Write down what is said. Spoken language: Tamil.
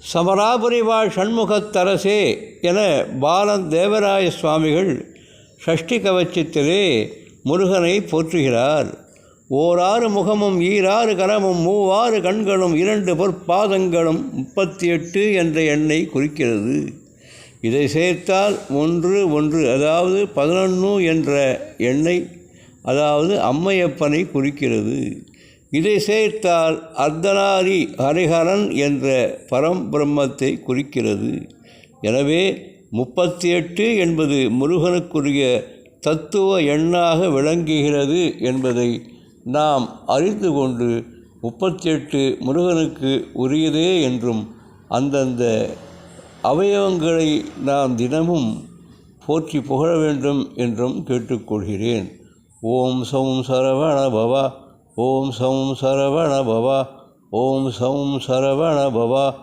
சமராபுரி வாழ் சண்முகத்தரசே என பாலன் தேவராய சுவாமிகள் ஷஷ்டி கவச்சத்திலே முருகனை போற்றுகிறார். ஓராறு முகமும் ஈராறு கரமும் மூவாறு கண்களும் இரண்டு பொற்பாதங்களும் முப்பத்தி எட்டு என்ற எண்ணை குறிக்கிறது. இதை சேர்த்தால் ஒன்று ஒன்று அதாவது பதினொன்று என்ற எண்ணை அதாவது அம்மையப்பனை குறிக்கிறது. இதை சேர்த்தால் அர்த்தநாரி ஹரிஹரன் என்ற பரம்பிரம்மத்தை குறிக்கிறது. எனவே முப்பத்தி எட்டு என்பது முருகனுக்குரிய தத்துவ எண்ணாக விளங்குகிறது என்பதை நாம் அறிந்து கொண்டு முப்பத்தி எட்டு முருகனுக்கு உரியதே என்றும் அந்தந்த அவயவங்களை நாம் தினமும் போற்றி புகழ வேண்டும் என்றும் கேட்டுக்கொள்கிறேன். ஓம் சௌம் சரவண பவா. ஓம் சௌம் சரவண பவா ஓம் சௌம் சரவண பவா.